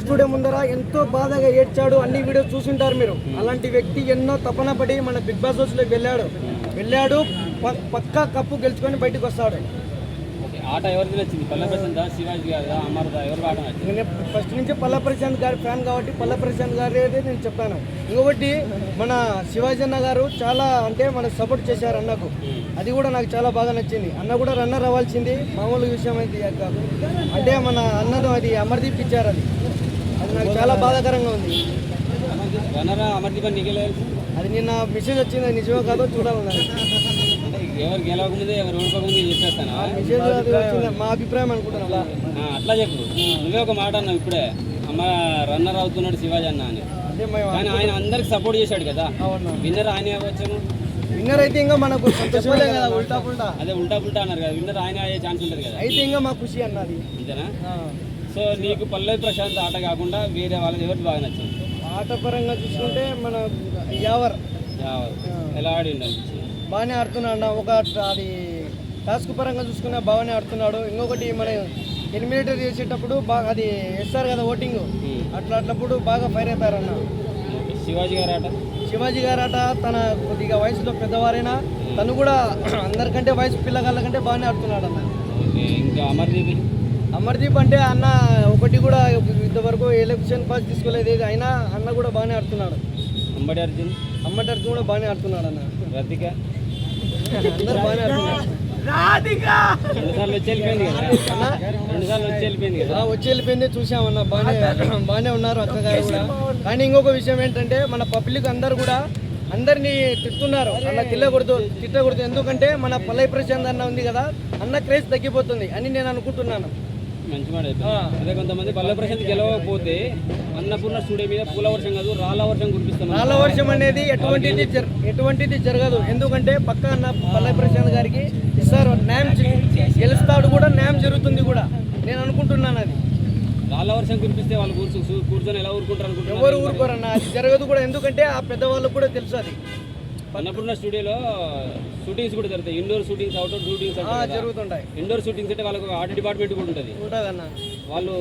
Studio ముందర ఎంతో బాధగా ఏడ్చాడు. అన్ని వీడియోస్ చూసుంటారు మీరు. అలాంటి వ్యక్తి ఎన్నో తపన పడి మన బిగ్ బాస్ హౌస్లోకి వెళ్ళాడు వెళ్ళాడు పక్కా కప్పు గెలుచుకొని బయటకు వస్తాడు. ఆట ఎవరిది నచ్చింది పల్లె ప్రశాంత్ శివాజీ గారు అమర్దా ఎవరు ఆట నేను ఫస్ట్ నుంచి పల్ల ప్రశాంత్ గారి ఫ్యాన్ కాబట్టి పల్ల ప్రశాంత్ గారి నేను చెప్పాను. ఇంకొకటి మన శివాజీ అన్న గారు చాలా అంటే మనకు సపోర్ట్ చేశారు అన్నకు. అది కూడా నాకు చాలా బాగా నచ్చింది. అన్న కూడా రన్నర్ అవ్వాల్సింది మామూలు విషయం అయితే అంటే మన అన్నను అది అమర్దీప్ ఇచ్చారు అది. నాకు చాలా బాధాకరంగా ఉంది. అది నిన్న మెసేజ్ వచ్చింది నిజమో కాదో అంటే ఎవరు గెలవకముందే ఎవరు ఓడిపోకముందే చెప్పేస్తానా? మెసేజ్ అది వచ్చింది మా అభిప్రాయం అనుకుంటున్నాను ఆ, అట్లా చెప్పు. నువ్వే ఒక మాట అన్నావు ఇప్పుడే. అమ్మ రన్నర్ అవుతున్నాడు శివాజీ అన్న అని. కానీ ఆయన అందరికి సపోర్ట్ చేశాడు కదా. విన్నర్ ఆయన వచ్చాము విన్నర్ అయితే ఇంకా మనకు సంతోషమే కదా ఉల్టా పుల్టా అదే ఉల్టా పుల్టా అన్నారు కదా. విన్నర్ ఆయన అయ్యే ఛాన్స్ ఉంటుంది కదా. అయితే ఇంకా మా ఖుషి అన్నది అంతేనా. సో నీకు పల్లవి ప్రశాంత్ ఆట కాకుండా వేరే వాళ్ళది ఎవరికి బాగా నచ్చింది ఆట పరంగా చూసుకుంటే మన యావర్. యావర్. ఎలా ఆడిండు అనిపించింది? బాగానే ఆడుతున్నాడు అన్న ఒక అది టాస్క్ పరంగా చూసుకున్నా బాగానే ఆడుతున్నాడు. ఇంకొకటి మన ఎలిమినేటర్ చేసేటప్పుడు బాగా అది వేస్తారు కదా ఓటింగ్ అట్లా అట్లప్పుడు బాగా ఫైర్ అవుతారన్న. శివాజీ గారు ఆట? శివాజీ గారు ఆట తన కొద్దిగా వయసులో పెద్దవారైనా తను కూడా అందరికంటే వయసు పిల్లగాళ్ళ కంటే బాగానే ఆడుతున్నాడు అన్న. ఇంకా అమర్దీప్? అమర్దీప్ అంటే అన్న ఒకటి కూడా ఇంతవరకు ఎలక్షన్ పాస్ తీసుకోలేదు. ఏది అయినా అన్న కూడా బాగానే ఆడుతున్నాడు. అంబడి అర్జున్. అమ్మటర్జున్ కూడా బాగానే ఆడుతున్నాడు అన్న. రతిక. అందరు బాగానే ఆడుతున్నారు. రెండు సార్లు వచ్చి వెళ్ళిపోయింది కదా? రెండు సార్లు వచ్చి వెళ్ళిపోయింది కదా? ఆ, వచ్చి వెళ్ళిపోయింది చూసామన్న బాగానే బాగానే ఉన్నారు అక్కగారు కూడా. కానీ ఇంకొక విషయం ఏంటంటే మన పబ్లిక్ అందరు కూడా అందరినీ తిట్టున్నారు అలా తిల్లకూడదు తిట్టకూడదు. ఎందుకంటే మన పల్లె ప్రశాంత్ అన్న ఉంది కదా అన్న క్రేజ్ తగ్గిపోతుంది అని నేను అనుకుంటున్నాను. మంచి మాట చెప్పారు. అదే కొంతమంది పల్లె ప్రశాంత్ గెలవకపోతే అన్నపూర్ణ స్టూడియో మీద పూల వర్షం కాదు రాళ్ళ వర్షం కురిపిస్తాం రాళ్ళ వర్షం అనేది ఎటువంటిది ఎటువంటిది జరగదు. ఎందుకంటే పక్క అన్న పల్లె ప్రశాంత్ గారికి ఇస్తారు న్యాయం గెలుస్తాడు కూడా న్యాయం జరుగుతుంది కూడా. నేను అనుకుంటున్నాను అది. రాళ్ళ వర్షం కురిపిస్తే వాళ్ళు కూర్చు కూర్చొని ఎలా ఊరుకుంటారు అనుకుంటున్నారు? ఎవరు ఊరుకోరన్న? అది జరగదు కూడా. ఎందుకంటే ఆ పెద్దవాళ్ళకు కూడా తెలుసు అది. అన్నపూర్ణ స్టూడియోలో షూటింగ్స్ కూడా జరుగుతాయి. ఇండోర్ షూటింగ్స్ అవుట్డోర్ షూటింగ్స్ జరుగుతుంటాయి. ఇండోర్ షూటింగ్స్ అంటే వాళ్ళకి ఆర్ట్ డిపార్ట్మెంట్ కూడా ఉంటుంది. ఉంటుందన్న. వాళ్ళు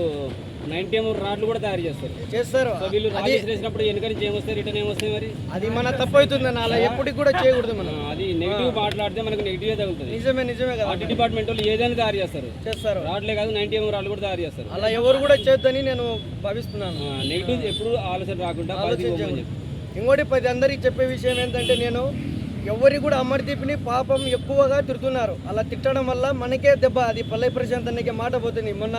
నైన్టీ ఎంఎం రాడ్లు కూడా తయారు చేస్తారు. చేస్తారు. వీళ్ళు రాళ్ళు వేసినప్పుడు వెనక నుంచి ఏమొస్తాయి రిటర్న్ ఏమొస్తాయి మరి? అది మన తప్పు అవుతుందన్న అలా ఎప్పటికి కూడా చేయకూడదు మనం. అది నెగిటివ్ మాట్లాడితే మనకు నెగిటివ్ తగులుతుంది నిజమే నిజమే కదా. ఆర్ట్ డిపార్ట్మెంట్ వాళ్ళు ఏదైనా తయారు చేస్తారు. చేస్తారు. రాడ్లే కాదు నైన్టీ ఎంఎం రాళ్ళు కూడా తయారు చేస్తారు. అలా ఎవరు కూడా చేయొద్దని నేను భావిస్తున్నాను. నెగిటివ్ ఎప్పుడు ఆలోచన రాకుండా ఇంకోటి పది అందరికి చెప్పే విషయం ఏంటంటే నేను ఎవరి కూడా అమర్దీప్ని పాపం ఎక్కువగా తిడుతున్నారు. అలా తిట్టడం వల్ల మనకే దెబ్బ. అది పల్లె ప్రశాంత్ అన్నకే మాట పోతుంది. మొన్న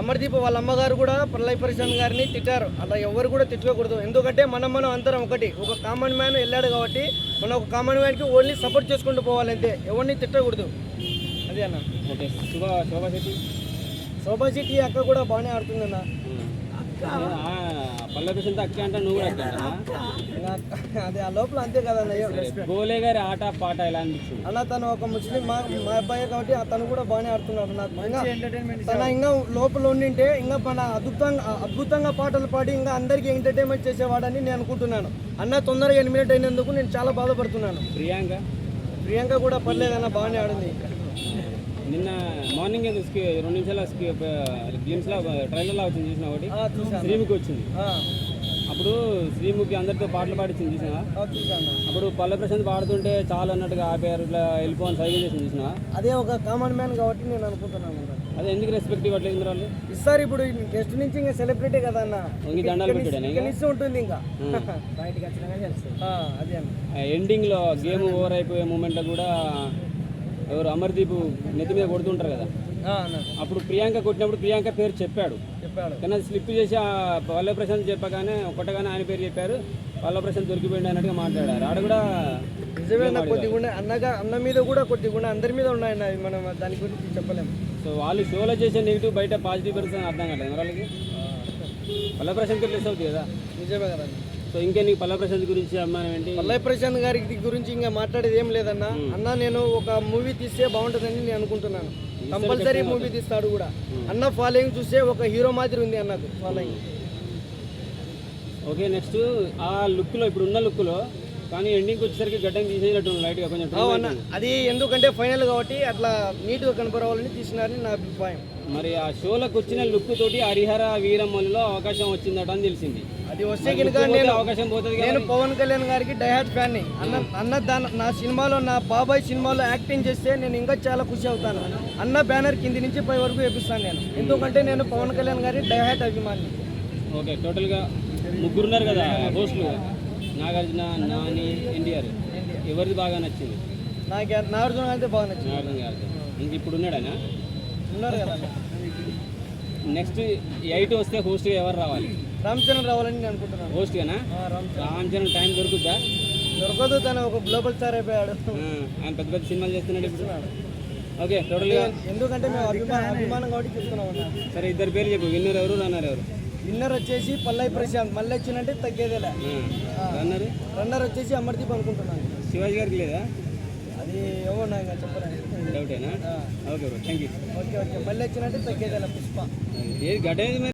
అమర్దీప్ వాళ్ళ అమ్మగారు కూడా పల్లె ప్రశాంత్ గారిని తిట్టారు. అలా ఎవరు కూడా తిట్టుకోకూడదు ఎందుకంటే మనం మనం అందరం ఒకటి. ఒక కామన్ మ్యాన్ వెళ్ళాడు కాబట్టి మనం ఒక కామన్ మ్యాన్కి ఓన్లీ సపోర్ట్ చేసుకుంటూ పోవాలి అంతే ఎవరిని తిట్టకూడదు. అదే అన్న. ఓకే. శుభ శోభా శెట్టి. శోభా శెట్టి అక్క కూడా బాగానే ఆడుతుందన్న ఆ, పల్లె ప్రశాంత్ అక్క అంటే నువ్వు కూడా అక్క అంటావా? ఇంకా అదే ఆ లోపల అంతే కదన్న గోలే గారి ఆట పాట ఎలా అనిపించింది? అలా తను ఒక ముస్లిం మా మా అబ్బాయి కాబట్టి తను కూడా బాగానే ఆడుతున్నాడు నాకు ఇంకా తన ఇంకా లోపల ఉండింటే ఇంకా మన అద్భుతంగా అద్భుతంగా పాటలు పాడి ఇంకా అందరికీ ఎంటర్టైన్మెంట్ చేసేవాడని నేను అనుకుంటున్నాను. అన్న తొందరగా ఎలిమినేట్ అయినందుకు నేను చాలా బాధపడుతున్నాను. ప్రియాంక? ప్రియాంక కూడా పర్లేదన్న బాగానే ఆడింది. నిన్న మార్నింగ్ రెండు నిమిషాల గేమ్స్లో ట్రైలర్లో వచ్చింది చూసిన ఒకటి? శ్రీముఖి వచ్చింది. అప్పుడు శ్రీముఖి అందరితో పాటలు పాడించింది చూసినా అప్పుడు పల్లె ప్రశాంత్ పాడుతుంటే చాలా అన్నట్టుగా ఆపారు ఇట్లా వెళ్ళిపోని సైకిల్ చేసింది చూసినా అదే ఒక కామన్ మ్యాన్ కాబట్టి నేను అనుకుంటున్నాను. అదే ఎందుకు రెస్పెక్ట్ ఇవ్వట్లేదు ఇంద్ర వాళ్ళు? ఈసారి ఇప్పుడు గెస్ట్ నుంచి ఇంకా సెలబ్రిటీ కదా అన్న. వంగి దండాలు ఇక? నుంచి ఉంటుంది ఇంకా. బయటకు తెలుస్తుంది. అదే అన్న. ఎండింగ్లో గేమ్ ఓవర్ అయిపోయే మూమెంట్లో కూడా ఎవరు అమర్దీప్ నెత్తి మీద కొడుతుంటారు కదా. అప్పుడు ప్రియాంక కొట్టినప్పుడు ప్రియాంక పేరు చెప్పాడు. చెప్పాడు. కానీ అది స్లిప్ చేసి ఆ పల్లె ప్రశాంత్ చెప్పగానే కొట్టగానే ఆయన పేరు చెప్పారు. పల్లె ప్రశాంత్ దొరికిపోయింది అన్నట్టుగా మాట్లాడారు. ఆడ కూడా నిజమే నాకు కొద్దిగా ఉండే అన్నగా అన్న మీద కూడా కొద్దిగా ఉండే అందరి మీద ఉన్నాయన్న మనం దాని గురించి చెప్పలేము. సో వాళ్ళు షోలో చేసే నెగిటివ్ బయట పాజిటివ్ పెరుగుతుంది అర్థం కాలేదు. వాళ్ళకి పల్లె ప్రశాంత్ ప్లేస్ అవుతుంది కదా. నిజమే కదా సో ఇంకే నీకు పల్లె ప్రశాంత్ గురించి అభిమానం ఏంటి? పల్లవి ప్రశాంత్ గారి గురించి ఇంకా మాట్లాడేది ఏం లేదన్న. అన్న నేను ఒక మూవీ తీస్తే బాగుంటుందని నేను అనుకుంటున్నాను. కంపల్సరీ మూవీ తీస్తాడు కూడా. అన్న ఫాలోయింగ్ చూస్తే ఒక హీరో మాదిరి ఉంది అన్నకు ఫాలోయింగ్. ఓకే నెక్స్ట్ ఆ లుక్లో ఇప్పుడు ఉన్న లుక్లో కానీ ఎండింగ్ వచ్చేసరికి గడ్డం తీసేసినట్టు లైట్గా కొంచెం అవునా. అది ఎందుకంటే ఫైనల్ కాబట్టి అట్లా నీట్గా కనపడవాలని తీసినారని నా అభిప్రాయం. మరి ఆ షోలకు వచ్చిన లుక్ తోటి హరిహర వీరమ్మలో అవకాశం వచ్చిందట అని తెలిసింది. అది వస్తే కనుక నేను అవకాశం పోతుంది కదా నేను పవన్ కళ్యాణ్ గారికి డైహాట్ ఫ్యాన్ని అన్న అన్న దాని నా సినిమాలో నా బాబాయ్ సినిమాలో యాక్టింగ్ చేస్తే నేను ఇంకా చాలా ఖుషి అవుతాను. అన్న బ్యానర్ కింది నుంచి పై వరకు వేపిస్తాను నేను. ఎందుకంటే నేను పవన్ కళ్యాణ్ గారి డైహాట్ అభిమాని. ఓకే టోటల్గా ముగ్గురు ఉన్నారు కదా హోస్టులు. నాగార్జున నాని ఎన్టీఆర్. ఎవరిది బాగా నచ్చింది? నాకు నాగార్జున అయితే బాగా నచ్చింది. నాగార్జున గారిది. ఇంక ఇప్పుడు ఉన్నాడనా? ఉన్నారు కదా. నెక్స్ట్ ఎయిట్ వస్తే హోస్ట్ ఎవరు రావాలి? రామ్ చరణ్ రావాలని నేను అనుకుంటున్నాను. హోస్ట్ గానా ఆ, రామ్ చరణ్. రామ్ చరణ్ టైం దొరుకుద్దా? దొరకదు తను ఒక గ్లోబల్ స్టార్ అయిపోయాడు. ఆ, ఆయన పెద్ద పెద్ద సినిమాలు చేస్తున్నాడు ఇప్పుడు. ఓకే టోటల్గా ఎందుకంటే మేము అభిమానం అభిమానం కాబట్టి చెప్తున్నాం సరే ఇద్దరు పేరు చెప్పు. విన్నర్ ఎవరు రన్నర్ ఎవరు? విన్నర్ వచ్చేసి పల్లవి ప్రశాంత్. మళ్ళీ వచ్చినంటే తగ్గేదేలే. రన్నర్? రన్నర్ వచ్చేసి అమర్దీప్ అనుకుంటున్నాను. శివాజీ గారికి లేదా? అది ఏమో నాకు చెప్పలేదు డౌటేనా? Okay bro thank you. Okay okay. మళ్ళీ వచ్చినట్టే తగ్గేదేలే పుష్ప. ఏది గడ్డ